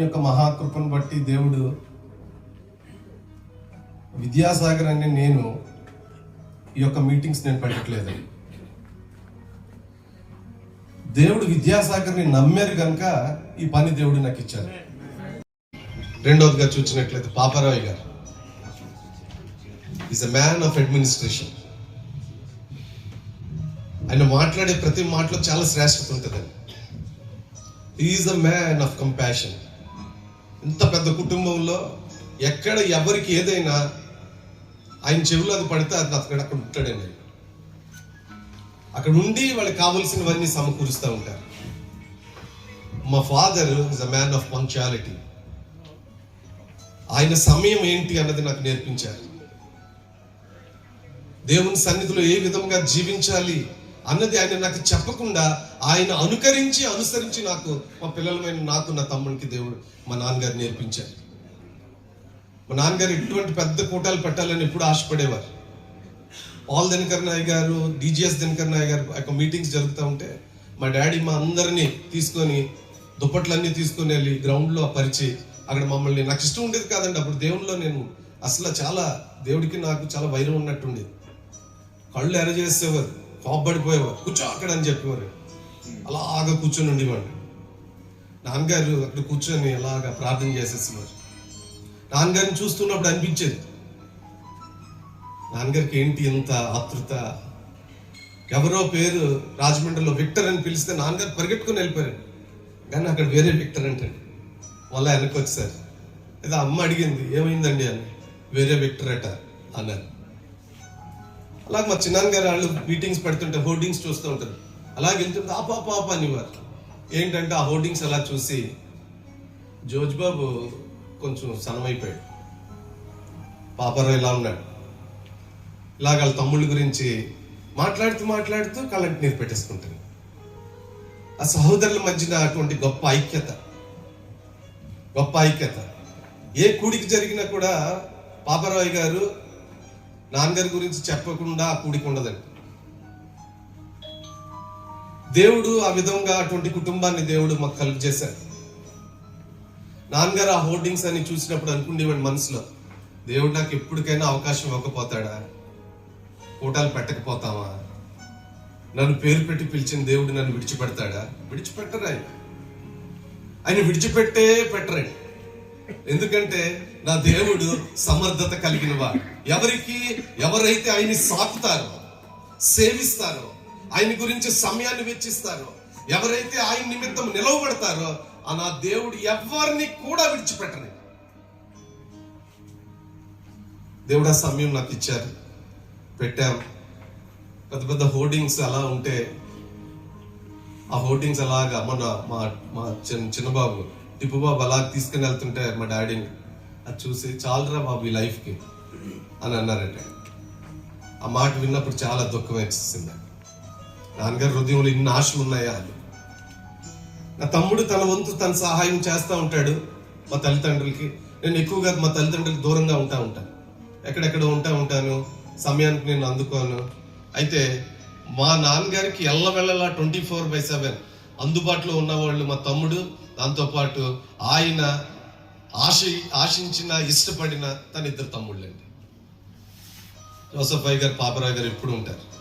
యొక్క మహాకృపను బట్టి దేవుడు విద్యాసాగర్ అనే నేను ఈ యొక్క మీటింగ్స్ నేను పెట్టట్లేదు. దేవుడు విద్యాసాగర్ని నమ్మారు కనుక ఈ పని దేవుడు నాకు ఇచ్చారు రెండవదిగా చూసినట్లయితే Paparao garu. Is a man of administration ఆయన మాట్లాడే ప్రతి మాటలో చాలా శ్రేష్టత ఉంటుందండి. Is a man of compassion ఇంత పెద్ద కుటుంబంలో ఎక్కడ ఎవరికి ఏదైనా ఆయన చెవిలో అది పడితే అది అతను అక్కడ ఉంటాడండి. అక్కడ ఉండి వాళ్ళకి కావలసినవన్నీ సమకూరుస్తూ ఉంటారు. మా father is a man of punctuality ఆయన సమయం ఏంటి అన్నది నాకు నేర్పించారు. దేవుని సన్నిధిలో ఏ విధంగా జీవించాలి అన్నది ఆయన నాకు చెప్పకుండా ఆయన అనుకరించి అనుసరించి నాకు మా పిల్లలమైన నాకు నా తమ్మునికి దేవుడు మా నాన్నగారు నేర్పించారు. మా నాన్నగారు ఎటువంటి పెద్ద కూటాలు పెట్టాలని ఎప్పుడు ఆశపడేవారు. పాల్ దినకర్ నాయ్ గారు డిజిఎస్ దినకర్ నాయ్ గారు ఆ యొక్క మీటింగ్స్ జరుగుతూ ఉంటే మా డాడీ మా అందరినీ తీసుకొని దుప్పట్లన్నీ తీసుకొని వెళ్ళి గ్రౌండ్లో పరిచి అక్కడ మమ్మల్ని నాకు ఇష్టం ఉండేది కాదండి. అప్పుడు దేవుళ్ళు నేను అసలు చాలా దేవుడికి నాకు చాలా వైరం ఉన్నట్టుండేది. కళ్ళు ఎరజేసేవారు. కోప్పడిపోయేవారు కూర్చో అక్కడ అని చెప్పేవారు. అలాగా కూర్చొని ఉండేవాడిని. నాన్నగారు అక్కడ కూర్చొని అలాగా ప్రార్థన చేసేసేవారు. నాన్నగారిని చూస్తున్నప్పుడు అనిపించేది నాన్నగారికి ఏంటి ఇంత ఆతృత ఎవరో పేరు రాజమండ్రిలో విక్టర్ అని పిలిస్తే నాన్నగారు పరిగెట్టుకుని వెళ్ళిపోయారు. కానీ అక్కడ వేరే విక్టర్ అంటే వాళ్ళ వెనక్కి వచ్చారు ఏదో అమ్మ అడిగింది ఏమైందండి? అని. వేరే విక్టర్ అట అన్నారు. అలాగే మా చిన్నాన్నగారు వాళ్ళు మీటింగ్స్ పెడుతుంటే హోర్డింగ్స్ చూస్తూ ఉంటారు. అలాగే వెళ్తుంటే ఆ పాప పాప అనేవారు. ఏంటంటే ఆ హోర్డింగ్స్ అలా చూసి జోజ్ బాబు కొంచెం సనమైపోయాడు. పాపరావు ఇలా ఉన్నాడు. ఇలాగ వాళ్ళ తమ్ముళ్ళ గురించి మాట్లాడుతూ మాట్లాడుతూ కళ్ళంటి నీరు పెట్టేసుకుంటారు. ఆ సహోదరుల మధ్యన అటువంటి గొప్ప ఐక్యత గొప్ప ఐక్యత. ఏ కూడికి జరిగినా కూడా పాపరావు గారు నాన్నగారి గురించి చెప్పకుండా ఆ కూడికి ఉండదండి. దేవుడు ఆ విధంగా అటువంటి కుటుంబాన్ని దేవుడు మాకు కలుగు చేశాడు. నాన్నగారు ఆ హోర్డింగ్స్ అని చూసినప్పుడు అనుకునేవాడు మనసులో దేవుడు నాకు ఎప్పటికైనా అవకాశం ఇవ్వకపోతాడా? కూటాలు పెట్టకపోతావా? నన్ను పేరు పెట్టి పిలిచిన దేవుడు నన్ను విడిచిపెడతాడా? విడిచిపెట్టరు ఆయన. ఆయన విడిచిపెట్టే పెట్టరండి. ఎందుకంటే నా దేవుడు సమర్థత కలిగిన వాడు ఎవరికి ఎవరైతే ఆయన్ని సాకుతారో సేవిస్తారో ఆయన గురించి సమయాన్ని వెచ్చిస్తారో ఎవరైతే ఆయన నిమిత్తం నిలవబడతారో ఆ నా దేవుడు ఎవరిని కూడా విడిచిపెట్టని దేవుడు ఆ సమయం నాకు ఇచ్చారు. పెట్టాం. పెద్ద పెద్ద హోర్డింగ్స్ అలా ఉంటే ఆ హోర్డింగ్స్ అలాగా మన మా మా చిన్న చిన్నబాబు టిప్పు బాబు అలా తీసుకుని వెళ్తుంటే మా డాడీని అది చూసి చాలరా బాబు ఈ లైఫ్కి అని అన్నారట. ఆ మాట విన్నప్పుడు చాలా దుఃఖం వేసింది నాన్నగారు హృదయంలో ఇన్ని ఆశలు ఉన్నాయా అని. నా తమ్ముడు తన వంతు తన సహాయం చేస్తూ ఉంటాడు మా తల్లిదండ్రులకి. నేను ఎక్కువగా మా తల్లిదండ్రులకి దూరంగా ఉంటా ఉంటాను ఎక్కడెక్కడ ఉంటా ఉంటాను సమయానికి నేను అందుకోను. అయితే మా నాన్నగారికి ఎల్లవెల్లలా ట్వంటీ ఫోర్ బై సెవెన్ అందుబాటులో ఉన్నవాళ్ళు మా తమ్ముడు దాంతోపాటు ఆయన ఆశ ఆశించిన ఇష్టపడిన తన ఇద్దరు తమ్ముళ్ళండి. జోసఫ్ అయ్య గారు పాపరావు గారు ఎప్పుడు ఉంటారు.